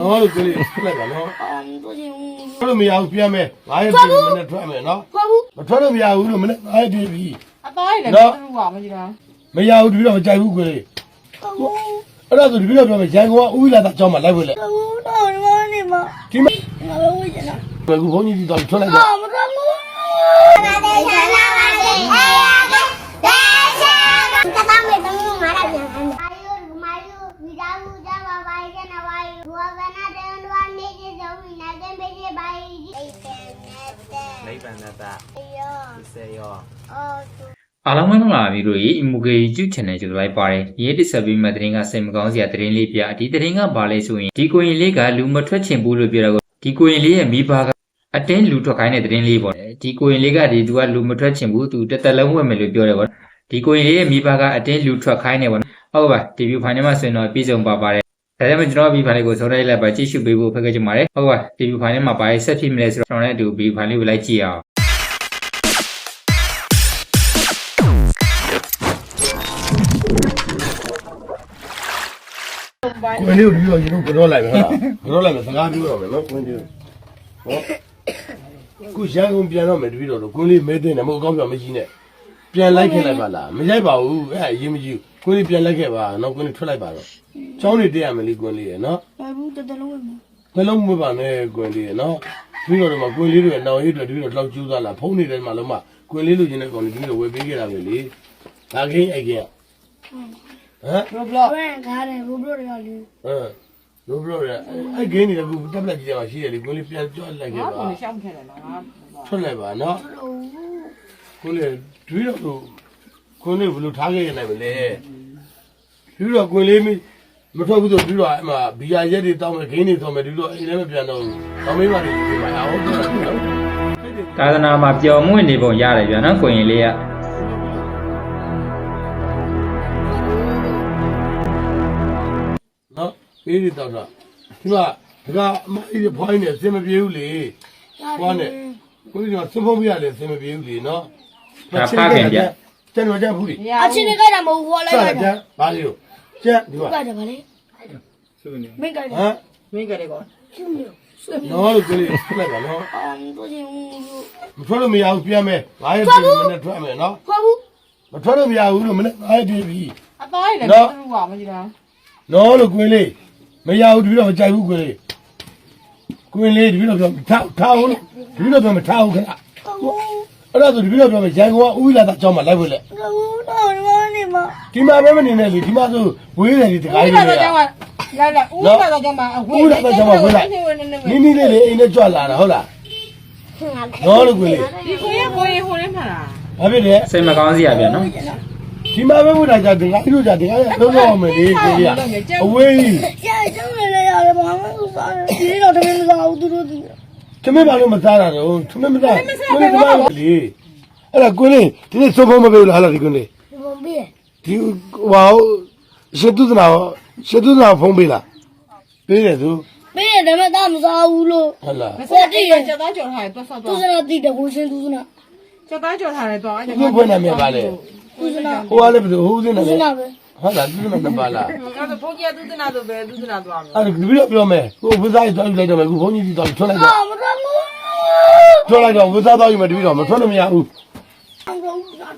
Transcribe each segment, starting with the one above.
ဟုတ်လို့ကိုလေးခက်လိုက်ပါနော်အာမတော်ချင်ဘူးထွက်လို့မရဘူးပြန်မယ်ငါရဲ့ပြန်မယ်နဲ့ထွက်မယ်နော်ခေါ်ဘူးမထွက်လို့မရဘူးလို့မနေ့ငါရဲ့ပြန်ပြီအပားရည်လည်းသူ့ကမကြည့်တာမရဘူးတပည့်တော့မကြိုက်ဘူးကိုလေးခေါ်ဘူးအဲ့ဒါဆိုတပည့်တော့ပြောမယ်ရန်ကုန်ကဥဝိလာသားကျောင်းမှာလိုက်ဖို့လေခေါ်ဘူးတော့မနေမဒီမှာငါပဲဝေ့ချင်တာဘယ်ကူဘုန်းကြီးဒီတော့ထွက်လိုက်တော့မတော်ဘူးဘာလဲဆရာလာပါလေအားရကဒါဆရာကတပတ်မဲ့တမီးမှာလာပြန် အားလုံးမင်္ဂလာပါပြီတို့ရေ Imuge YouTube Channel ကြိုလိုက်ပါတယ်ဒီနေ့တစ်ဆက်ပြီးမှသတင်းကစိတ်မကောင်းစရာသတင်းလေးပြဒီသတင်းကဘာလဲဆိုရင်ဒီကိုရင်လေးကလူမထွက်ချင်ဘူးလို့ပြောတာကိုဒီကိုရင်လေးရဲ့မိဘကအတင်းလူထွက်ခိုင်းတဲ့သတင်းလေးပေါ့ဒီကိုရင်လေးကဒီသူကလူမထွက်ချင်ဘူးသူတစ်သက်လုံးဝက်မယ်လို့ပြောတယ်ပေါ့ဒီကိုရင်လေးရဲ့မိဘကအတင်းလူထွက်ခိုင်းနေပေါ့ဟုတ်ပါဒီဗီဒီယိုဖိုင်ထဲမှာဆိုရင်တော့ပြည်စုံပါပါတယ် ဒါကြောင့်ကျွန်တော်ဗီဒီယိုဖိုင်လေးကိုဆုံးလိုက်လိုက်ပါကြည့်ရှုပေးဖို့ဖိတ်ခဲ့ကြပါတယ်ဟုတ်ပါဒီဗီဒီယိုဖိုင်ထဲမှာဘာဆက်ဖြစ်မလဲဆိုတော့ကျွန်တော်လည်းအတူဗီဒီယိုဖိုင်လေးကိုလိုက်ကြည့်အောင်ကွင်းလေးကိုတပည့်တော်ရေလို့ကြောလိုက်မယ်ဟုတ်လားကြောလိုက်မယ်စကားပြောတော့မယ်နော်ကွင်းလေးဟောခုရန်ကုန်ပြန်တော့မယ်တပည့်တော်တို့ကွင်းလေးမဲတဲ့နေမဟုတ်အကောင်းပြောင်မရှိနဲ့ပြန်လိုက်ခဲ့လိုက်ပါလားမရိုက်ပါဘူးအဲ့အရေးမကြီး ကိုကြီးပြန်လိုက်ခဲ့ပါနော်ကိုကြီးထွက်လိုက်ပါတော့เจ้าနေတက်ရမယ်လေကိုကြီးရယ်နော်ဘာဘူးတတလုံးဝင်မလုံးမပါနဲ့ကိုကြီးရယ်နော်ပြီးတော့မှကိုကြီးတွေနောင်ရည်တွေပြီးတော့လောက်ကျူးသွားလာဖုန်းနေတယ်မှလုံးမကိုကြီးလူချင်းနဲ့ကောင်ကြီးတွေဝယ်ပေးခဲ့တာပဲလေဒါခင်းအိုက်ကဟမ်ရိုဘလော့ဝယ်ကားတယ်ရိုဘလော့တွေကလေဟမ်ရိုဘလော့ရအဲ့ဂိမ်းတွေကခုတက်ပလက်ကြီးကရှိတယ်လေကိုလေးပြန်ကြွလိုက်ခဲ့ပါဟာကိုရှောင်းခဲ့တယ်လားထွက်လိုက်ပါနော်ကိုလေးတွေးတော့ ကွင်းလေးဘလို့ထားခဲ့ရနိုင်မလဲပြီးတော့ကွင်းလေးမထွက်ဘူးဆိုပြီးတော့အဲ့မှာဘီယာရက်တွေတောင်းမယ်ခင်းတွေတောင်းမယ်ဒီလိုအိမ်လည်းမပြန်တော့ဘူး။တောင်းမေးပါလေဒီမှာအောင်တော့နော်။သာသနာမှာပျော်မွေ့နေပုံရတယ်ဗျာနော်ကိုရင်လေးကနော်အေးဒီတော့တော့ဒီမှာဒီကအမအေးဖွိုင်းနေအစင်မပြေဘူးလေဖွားနေကိုကြီးကစဖုံးပြရလေအစင်မပြေဘူးလေနော် ကျန်တော့ကျန်ဘူးလေမရအချင်းဘူးတွေကြိုက်တာမဟုတ်ဘူးဟောလိုက်တာကျန်ဘာလို့လို့ကျန်ဒီကကြိုက်တယ်ဗါလေဆိုနေမင်းကြိုက်တဟယ်မ်မင်းကလေးကောကျွတ်မျိုးဆွေမျိုးနော်လို့ကလေးထွက်လိုက်ပါနော်အောင်တို့ချင်းဦးလို့မထွက်လို့မရဘူးပြန်မယ်ဘာရဲ့ပြန်မနဲ့ထွက်မယ်နော်ဟောဘူးမထွက်လို့မရဘူးလို့မနဲ့ဘာရဲ့ပြန်ပြီ အသားရည်လည်းမသိဘူးပါမကြည့်လားနော်လို့ကွင်းလေးမရဘူးတပည့်တော့မကြိုက်ဘူးကွင်းလေးကွင်းလေးတပည့်တော့ပြောမထားထားအောင်လို့တပည့်တော့ပြောမထားဘူးခဏဟို အဲ့ဒါဆိုဒီလိုပြောမယ်ရန်ကုန်ကဥဝိလာသာကျောင်းမှာလိုက်ဖို့လေဘူးတော့ဒီမှာနေမှာဒီမှာပဲမနေနဲ့လေဒီမှာဆိုဝေးတယ်ဒီတကားဦးကြီးလာတွေက တော့ကြောင်းကလာလာဦးလာတော့ကြောင်းမှာအဝေးဦးလာတော့ကြောင်းမှာဝေးလိုက်နိနိလေးလေအိမ်နဲ့ကြွလာတာဟုတ်လားနော်လူကွေးလေးဒီကိုရကိုရဟိုထဲမှာလားဘာဖြစ်လဲစိတ်မကောင်းစရာပြန်နော်ဒီမှာပဲဝိလာကြတင်ငါတို့ကြတင်ငါလည်းလုံးဝအောင်မယ်လေကိုကြီးကအဝေးကြီးကျဲကျုံးနေလေရတယ်ဘာမှမစားဘူးဒီတော့တမင်းမစားဘူးသူတို့သူ ။သမင်းဘာလို့မစားတာတော့သမင်းမစား။သမင်းမစားဘူးလေ။အဲ့ဒါကွင်းလေးဒီနေ့စုံဖုံးမပေးဘူးလားဟာလားဒီကွင်းလေး။ဘုံပေး။ဒီဟောရှစ်သူနာရှစ်သူနာဖုံးပေးလား။ပေးတယ်သူ။ပေးတယ်ဒါပေမဲ့သားမစားဘူးလို့။ဟုတ်လား။မစားတည်းရကျသားကြော်ထားတယ်သွားစားသွား။သူစနာတိတကူရှင်သူစနာ။ကျသားကြော်ထားတယ်သွား။သူ့ဘွဲ့နာမည်ပါလေ။သူစနာ။ဟိုကလည်းဘယ်သူဟိုစနာ။သူစနာပဲ။ ဟုတ်လားဒီလိုမပါလားအဲ့တော့ဘုန်းကြီးကသုဒနာဆိုဘယ်သုဒနာသွားမလဲအဲ့ဒါဒီလိုပြောမယ်ဟိုဝင်းစားကြီးသွားယူလိုက်တော့မယ်ခုဘုန်းကြီးကြီးသွားယူထွက်လိုက်တော့မတော်ဘူးထွက်လိုက်တော့ဝင်းစားသွားယူမယ်တပည့်တော်မထွက်လို့မရဘူး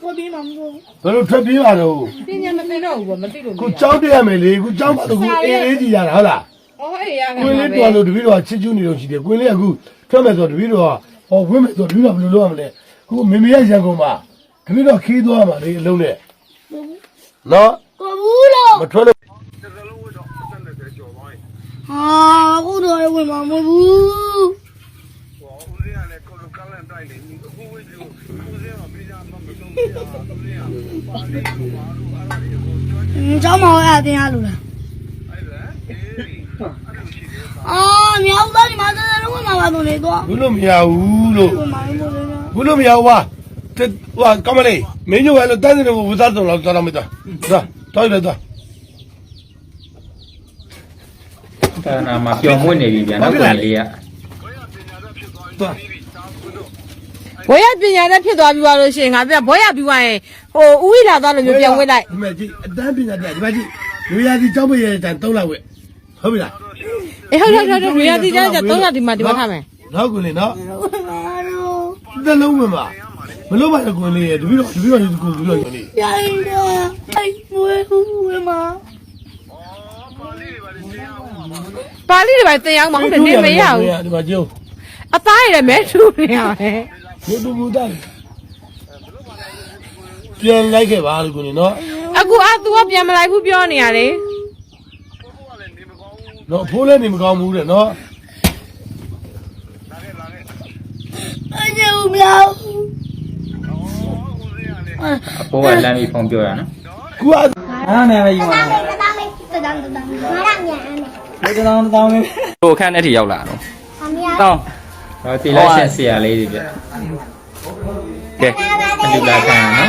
ထွက်ပြေးမှာမဟုတ်ဘူးဘယ်လိုထွက်ပြေးမှာတော့ပညာမသိတော့ဘူးဗောမသိလို့ခုကြောက်တရမယ်လေခုကြောက်ပါတော့ခုအေးလေးကြီးရတာဟုတ်လားအော်အေးရတာကွင်းလေးတော်လို့တပည့်တော်ချစ်ကျူးနေတော့ရှိတယ်ကွင်းလေးကခုထွက်မယ်ဆိုတော့တပည့်တော်ဟောဝင်းမယ်ဆိုတော့တပည့်တော်ဘယ်လိုလုပ်ရမလဲခုမေမေရရန်ကုန်မှာတပည့်တော်ခီးသွားမှာလေအလုံးနဲ့နော် ဘူးလို့မထွက်လို့ဟာအခုတော့ဝင်မှာမဟုတ်ဘူးကျောင်းမောင်ရအတင်းရလို့လားအော်မြောက်သားဒီမှာတော်တော်ဝင်မှာပါတော့လေတော့ဘူးလို့မရဘူးလို့ဘူးလို့မရဘူးပါဟိုကောင်းမလေးမင်းတို့ကလည်းတန်းစင်ကိုဝစားတော်လောက်သွားတော့မေးတာသွား တော်ရသွားသာသနာမှာပျော်မွေ့နေပြီဗျာနော်ကိုရင်လေးကသွားဘွဲရပညာနဲ့ဖြစ်သွားပြီးသွားလို့ရှိရင်ငါပြဘွဲရပြီးသွားရင်ဟိုဦးဝိလာသားလိုမျိုးပြန်ဝင်လိုက်ဒီမှာကြည့်အတန်းပညာတက်ဒီမှာကြည့်လူရည်ဒီကြောက်မရတဲ့တိုင်သုံးလောက်ဝဲဟုတ်ပြီလားအေးဟုတ်ဟုတ်ဟုတ်ဟုတ်ရတီကြကြ3ရက်ဒီမှာဒီမှာထားမယ်နော်ကွင်လေးနော်မာလို့တစ်လုံးဝင်ပါမလို့ပါနဲ့ကွင်လေးရဲ့တပည့်တော်တပည့်တော်ဒီကိုပြီးတော့ကွင်လေးရိုင်းတော့အိုက် မွေးဦးဝဲမှာပါဠိတွေပဲသင်အောင်မဟုတ်တယ်နေမရဘူးဒီမှာကျုံအသားရည်မဲထူနေရတယ်ဘုဒ္ဓဘုဒ္ဓပြန်လိုက်ခဲ့ပါလို့ကွင်လေးနော်အခုအ तू ကပြန်မလိုက်ဘူးပြောနေရတယ်နော်ဖိုးလည်းနေမကောင်းဘူးတဲ့နော်အကျဦးမလားအဖိုးကလမ်းပြီးဖုန်းပြောရနော် ကူကအဲ့ဒါနဲ့ပဲယူပါမယ်တသားမေးတသားတသားမာရမြန်အမေဘယ်တောင်းတောင်းလေးဟိုခန်းထဲထိရောက်လာတော့အမေတောင်းတော့တီလိုက်ရှင်ဆရာလေးတွေပြကဲအလူလာခံနော်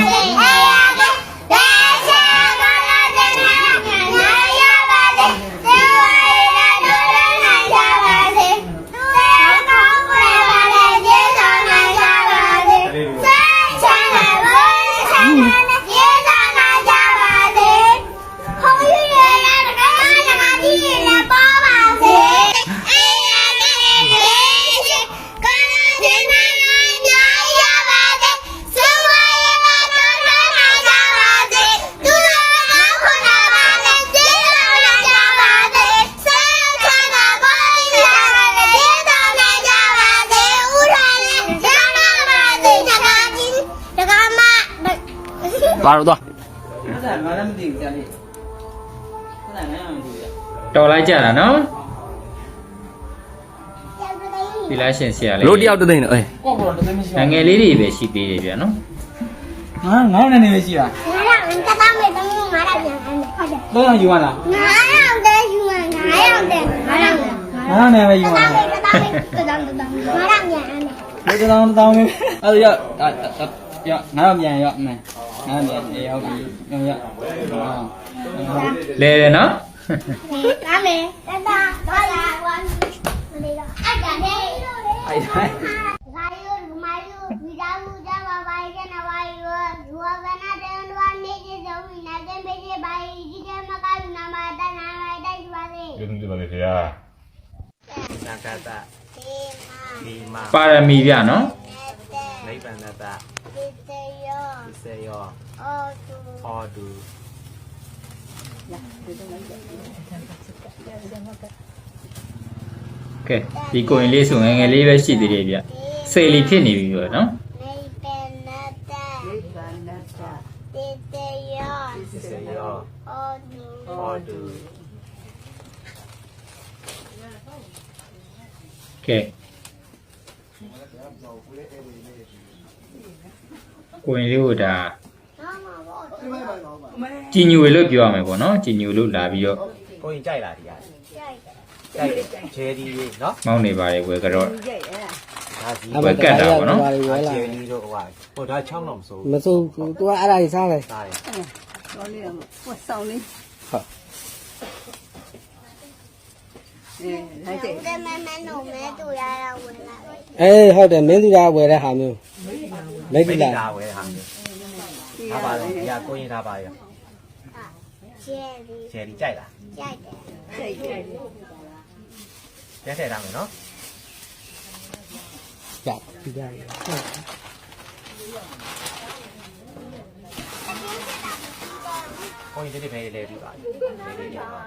သွားတော့သွားအဲ့ဒါငါလည်းမသိဘူးကြာလေးအဲ့ဒါလည်းမသိဘူးကြာတော်လိုက်ကြတာနော်တီလိုက်ရှင်ဆရာလေးလို့တယောက်တစ်သိန်းတော့အေးကောက်တော့တသိမရှိငငယ်လေးတွေပဲရှိသေးတယ်ဗျာနော်ငါငါနဲ့နေပဲရှိတာငါရတသားမေးတမီးမာရမြန်ဟုတ်တယ်တော့ယူပါလားငါရောက်တယ်ယူငါရောက်တယ်ငါရောက်တယ်ငါနဲ့ပဲယူတပါသားလားမေးတသားမေးတသားတသားမာရမြန်အမေဘယ်တောင်းတောင်းလေးအဲ့ဒါရောက်ရငါတော့ပြန်ရောက်မယ် ငါပြန်ရောက်ပြီရောက်ရောက်လဲတယ်နော်ကာမေတသားတော့လာဝမ်းမနေတော့အဲ့ဒါနဲ့အဲ့ဒါဂါယုမာယုဝိဒါမူဇဝါဘိုင်ကနဝါယုဇဝဗနာတေန္ဒဝနေကျေဇဝိနာကေမေကျေဘိုင်ဒီကေမကယုနာမတနာလိုက်တိုက်ပါစေကျေးဇူးတင်ပါတယ်ခင်ဗျာနာကတဒီမာဒီမပါရမီဗျာနော် နိဗ္ဗာန်တဒီတေယောသစ္စေယောအောတုဟောတုကဲဒီကိုရင်လေးဆိုငငယ်လေးပဲရှိသေးတယ်ဗျစိတ်လေးဖြစ်နေပြီဗျာနော်နေပနတနေပနတဒီတေယောသစ္စေယောအောတုဟောတုကဲ ကိုရင်လေးကဒါနာမဘောတုကြည်ညိုလို့ပြောရမယ်ပေါ့နော်ကြည်ညိုလို့လာပြီးတော့ကိုရင်ကြိုက်လားဒီဟာကြိုက်တယ်ကြိုက်တယ်ချဲဒီလေးနော်မောင်းနေပါတယ်ဝယ်ကတော့ဒါစီဝယ်ကတ်တာပေါ့နော်ဒါချဲဒီတို့ဟိုဟာဟိုဒါချောင်းတော့မစိုးမစိုးဘူး तू အဲ့ဒါကြီးစားတယ်သားတယ်ကဲမမနိုမဲတူရတာဝင်လာတယ်အေးဟုတ်တယ်မင်းသူကဝယ်တဲ့ဟာမျိုး မိတ်မိကတ်လာတာဝဲဟာမျိုးဒါပါလေဒီဟာကိုရင်ထားပါရောချဲဒီချဲဒီကြိုက်လားကြိုက်တယ်ရက်ထည့်ထားမယ်နော်ကြောက်ဒီကြကိုရင်ဒီနေ့ပဲလဲပြီးပါလေလေးလေးပါ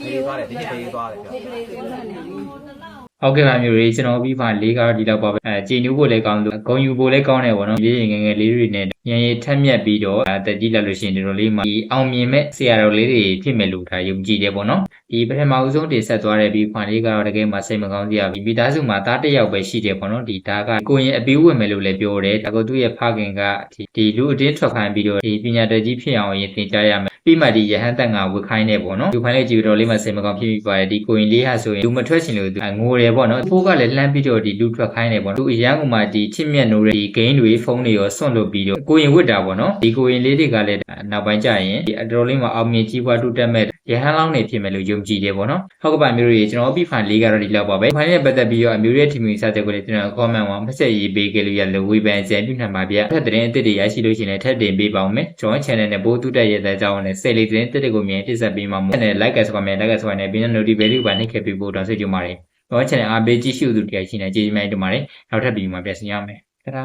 လေးသွားတယ်ဒီနေ့လေးသွားတယ်ပြော ဟုတ်ကဲ့ပါမျိုးတွေကျွန်တော်ပြီးပါလေးကတော့ဒီလောက်ပါပဲအဲကြည်ညိုဖို့လည်းကောင်းလို့ဂုံယူဖို့လည်းကောင်းတယ်ပေါ့နော်ဒီငယ်ငယ်လေးတွေနဲ့ရန်ရည်ထက်မြက်ပြီးတော့အဲတက်ကြည့်လိုက်လို့ရှိရင်ဒီလိုလေးမှာဒီအောင်မြင်မဲ့ဆရာတော်လေးတွေဖြစ်မယ်လို့ဒါယုံကြည်တယ်ပေါ့နော်ဒီပထမဦးဆုံးတင်ဆက်သွားတဲ့ပြီးခွန်လေးကတော့တကယ်မှစိတ်မကောင်းစရာပြီးမိသားစုမှာသားတစ်ယောက်ပဲရှိတယ်ပေါ့နော်ဒီဒါကကိုရင်အပီးဝင်မယ်လို့လည်းပြောတယ်ဒါကသူ့ရဲ့ဖခင်ကဒီဒီလူအတင်းထွက်ခိုင်းပြီးတော့ဒီပညာတတ်ကြီးဖြစ်အောင်ရင်သင်ကြားရမယ် ပြီးမှဒီယဟန်တက်ငါဝတ်ခိုင်းနေပေါ့နော်ဒီဖိုင်လေးကြည့်တော်လေးမှစိတ်မကောင်းဖြစ်ပြီးပါတယ်ဒီကိုရင်လေးဟာဆိုရင်လူမထွက်ချင်လို့ငိုတယ်ပေါ့နော်ဖိုးကလည်းလှမ်းပြီးတော့ဒီလူထွက်ခိုင်းနေပေါ့နော်သူအရန်ကမှဒီချစ်မြတ်နိုးတဲ့ဒီဂိမ်းတွေဖုန်းတွေရောဆွန့်လွတ်ပြီးတော့ကိုရင်ဝတ်တာပေါ့နော်ဒီကိုရင်လေးတွေကလည်းနောက်ပိုင်းကျရင်ဒီအတော်လေးမှအောင်မြင်ကြီးပွားတိုးတက်မဲ့ ရဟန်းလောင်းနေဖြစ်မယ်လို့ယုံကြည်တယ်ပေါ့နော်ဟုတ်ကဲ့ပါမျိုးတွေကျွန်တော်ပြီးဖိုင်လေးကတော့ဒီလောက်ပါပဲဖိုင်နဲ့ပတ်သက်ပြီးတော့အမျိုးရဲ့ team ကြီးစတဲ့ကိုလည်းကျွန်တော် comment မှာမဆက်ရေးပေးခဲ့လို့ရလို့ဝေဖန်ကြံပြုနိုင်ပါဗျထက်သတင်းအစ်စ်တွေရရှိလို့ရှိရင်လည်းထပ်တင်ပေးပါဦးမယ်ကျွန်တော် channel နဲ့ဘိုးတူတက်ရဲ့တဲ့အကြောင်းနဲ့ဆယ်လေးသတင်းတစ်တွေကိုမြင်ပြဆက်ပေးမှာမို့ channel like ကစကွန်မယ် like ကစကွန်နဲ့ပြီးတော့ notification ပါနှိပ်ခဲ့ပေးဖို့တောင်းဆိုကြပါတယ်ကျွန်တော် channel အားပေးကြည့်ရှုသူတရားရှိနေကြည်မိုင်းတို့ပါတယ်နောက်ထပ်ဗီဒီယိုမှာပြန်ဆင်ရမယ်ခဏ